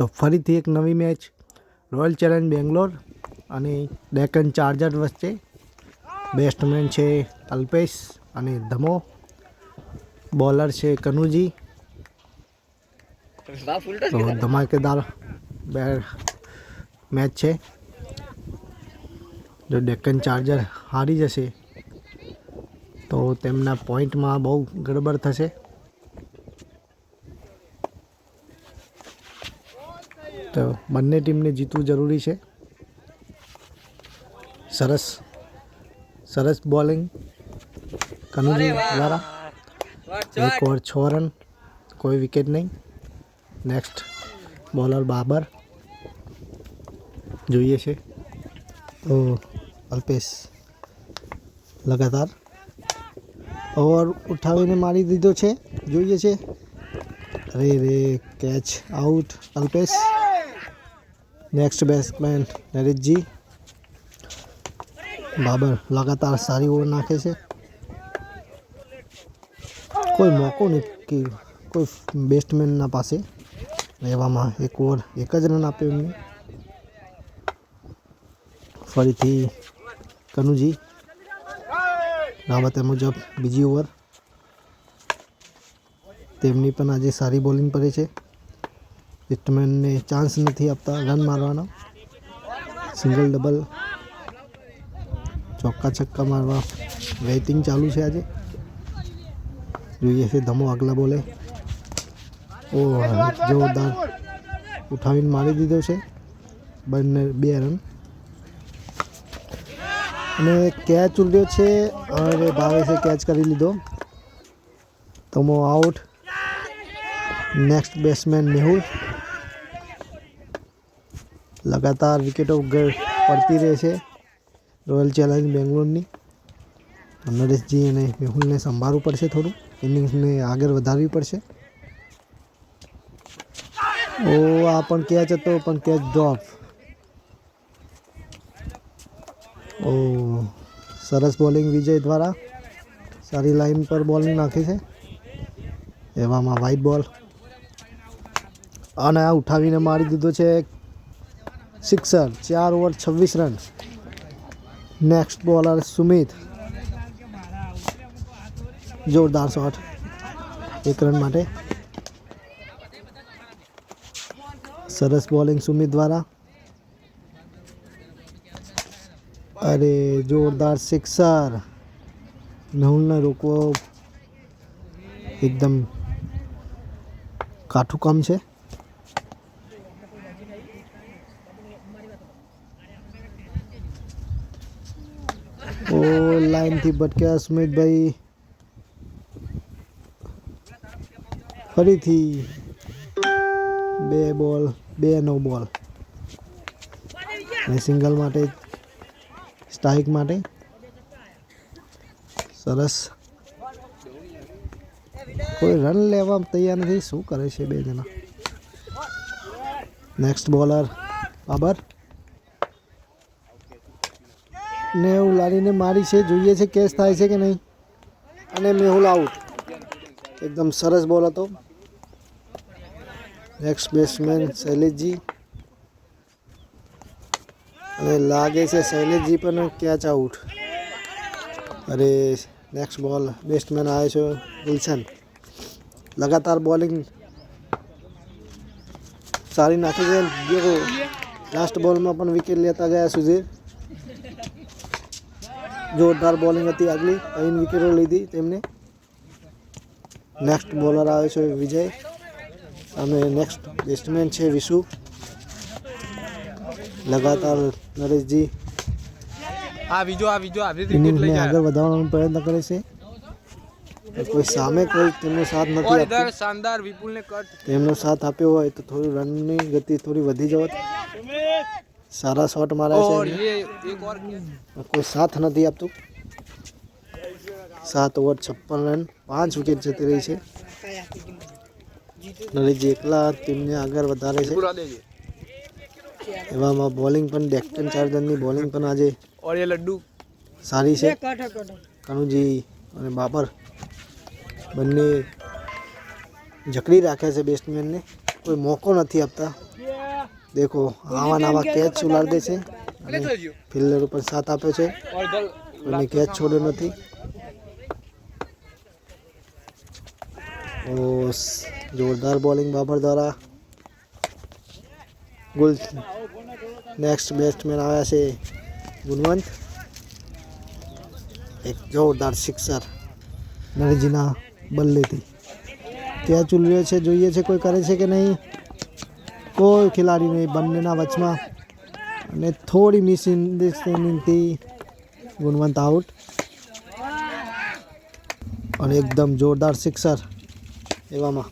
તો ફરીથી એક નવી મેચ. રોયલ ચેલેન્જ બેંગ્લોર અને ડેકન ચાર્જર વચ્ચે બેટ્સમેન છે અલ્પેશ અને ધમો. બોલર છે કનુજી. તો ધમાકેદાર બે મેચ છે. જો ડેક્કન ચાર્જર હારી જશે તો તેમના પોઈન્ટમાં બહુ ગડબડ થશે. તો બંને ટીમને જીતવું જરૂરી છે. સરસ. સરસ બોલિંગ. કનુજી દ્વારા. એક ઓવર છ રન. કોઈ વિકેટ નહીં. Next bowler Babar. જોઈએ છે. તો અલ્પેશ લગાતાર ઓવર ઉઠાવીને મારી દીધો છે. જોઈએ છે. અરે રે, catch out. Alpesh next batsman નરેશજી Babar લગાતાર સારી ઓવર નાખે છે. કોઈ મોકો નહીં કે કોઈ બેસ્ટમેનના પાસે રહેવામાં એક ઓવર એક જ રન આપ્યો એમને. ફરીથી કનુજી. રાબતે મુજબ બીજી ઓવર. તેમની પણ આજે સારી બોલિંગ પડે છે. બેટ્સમેનને ચાન્સ નથી આપતા રન મારવાનો. સિંગલ ડબલ ચોક્કા છક્કા મારવા. વેઇટિંગ ચાલુ છે આજે. જોઈએ છે ધમો આગલા બોલે. ઓ જોરદાર. ઉઠાવીને મારી દીધો છે. બંને, બે રન અને કેચ ઉડ્યો છે. અને ભાવેશે કેચ કરી લીધો. તમો આઉટ નેક્સ્ટ બેટ્સમેન મેહુલ. લગાતાર વિકેટો પડતી રહે છે રોયલ ચેલેન્જ બેંગ્લોરની. નરેશજી અને મેહુલને સંભાળવું પડશે થોડું. ઇનિંગ્સને આગળ વધારવી પડશે. ઓ, આ પણ કેચ હતો, પણ કેચ ડ્રોપ ઓ, સરસ બોલિંગ વિજય દ્વારા. સારી લાઈન પર બોલિંગ નાખી છે. એવામાં વ્હાઈટ બોલ અને આ ઉઠાવીને મારી દીધો છે સિક્સર ચાર ઓવર છવ્વીસ રન નેક્સ્ટ બોલર સુમિત જોરદાર શોટ એક રન માટે સરસ બોલિંગ સુમિત દ્વારા અરે જોરદાર સિક્સર મેહુલને રોકવો એકદમ કાઠું કામ છે ઓ લાઈનથી ભટક્યા સુમિતભાઈ. ફરીથી બે બોલ, બે નો બોલ. અને સિંગલ માટે, સ્ટ્રાઇક માટે. સરસ. કોઈ રન લેવા તૈયાર નથી. શું કરે છે બે જણા? Next bowler Babar. એવું લારીને મારી છે, જોઈએ છે કેચ થાય છે કે નહીં. અને મેહુલ આઉટ એકદમ સરસ બોલ હતો. નેક્સ્ટ બેટ્સમેન શૈલેષજી. અને લાગે છે શૈલેષજી પણ કેચ આઉટ અરે નેક્સ્ટ બોલ બેસ્ટમેન આવ્યો છે ગુલશન. લગાતાર બોલિંગ સારી નાખી છે. લાસ્ટ બોલમાં પણ વિકેટ લેતા ગયા સુધીર. જોરદાર બોલિંગ હતી આગલી. અહીં વિકેટો લીધી તેમને. નેક્સ્ટ બોલર આવે છે વિજય. અને નેક્સ્ટ બેટ્સમેન છે વિશુ. લગાતાર નરેશજી. આગળ વધારવાનો પ્રયત્ન કરે છે. કોઈ સામે કોઈ તેમનો સાથ નથી આપ્યો શાનદાર વિપુલને તેમનો સાથ આપ્યો હોય તો થોડી રનની ગતિ થોડી વધી જવત. સારા શોટ મારે છે કોઈ સાથ નથી આપતું. સાત ઓવર છપ્પન રન પાંચ વિકેટ જતી રહી છે. નરેશજી એકલા ટીમને આગળ વધારે છે. એવામાં બોલિંગ પણ ડેક્ટન ચાર્જરની બોલિંગ પણ આજે લડ્ડુ. સારી છે. કનુજી અને બાબર બંને જકડી રાખ્યા છે બેટ્સમેનને કોઈ મોકો નથી આપતા. દેખો આવા નવા કેચ ઉલાડી દે છે. અને ફિલ્ડર ઉપર સાથ આપ્યો છે. અને કેચ છોડ્યો નથી. ઓ જોરદાર બોલિંગ બાબર દ્વારા ગુલ નેક્સ્ટ બેટ્સમેન આવ્યા છે ગુણવંત. એક જોરદાર સિક્સર નરજીના બલ્લેથી. કેચ ઉલવ્યો છે જોઈએ છે કોઈ કરે છે કે નહીં? કોઈ ખેલાડી નહીં બંનેના વચમાં અને થોડી મિસ અન્ડરસ્ટેન્ડિંગથી ગુણવંત આઉટ. અને એકદમ જોરદાર સિક્સર એવામાં.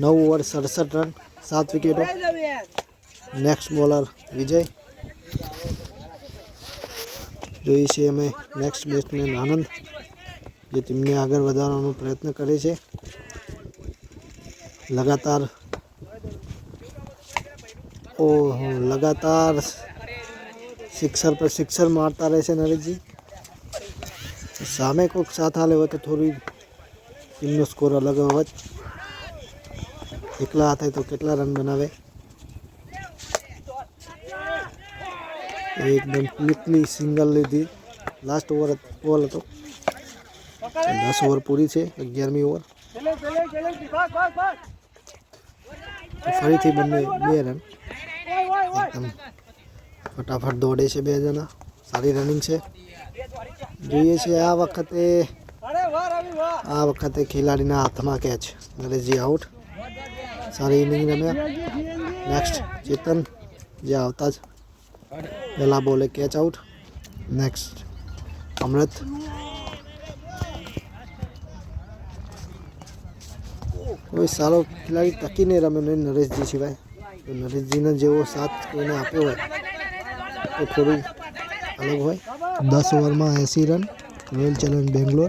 નવ ઓવર સડસઠ રન, સાત વિકેટો. Next bowler Vijay. જોઈએ છીએ અમે નેક્સ્ટ બેટ્સમેન આનંદ, જે ટીમને આગળ વધારવાનો પ્રયત્ન કરે છે. લગાતાર ઓહો, લગાતાર સિક્સર પર સિક્સર મારતા રહેશે નરેશજી. સામે કોઈક સાથ હાલે હોય તો થોડી ટીમનો સ્કોર અલગ હોત એકલા હાથે તો કેટલા રન બનાવે? એકદમ ક્વિકલી સિંગલ લીધી. લાસ્ટ ઓવર બોલ હતો. દસ ઓવર પૂરી છે, અગિયારમી ઓવર ફરીથી બંને બે રન ફટાફટ દોડે છે બે જણા. સારી રનિંગ છે. જોઈએ છે આ વખતે આ વખતે ખેલાડીના હાથમાં કેચ નરેશજી આઉટ સારી ઇનિંગ રમ્યા. નેક્સ્ટ ચેતન. જે આવતા જ પહેલાં બોલે કેચ આઉટ નેક્સ્ટ અમૃત. કોઈ સારો ખેલાડી ટકીને રમે નહીં નરેશજી સિવાય. નરેશજીને જેવો સાથ કોઈને આપ્યો હોય તો થોડું અલગ હોય. દસ ઓવરમાં એંસી રન રોયલ ચેલેન્જ બેંગ્લોર.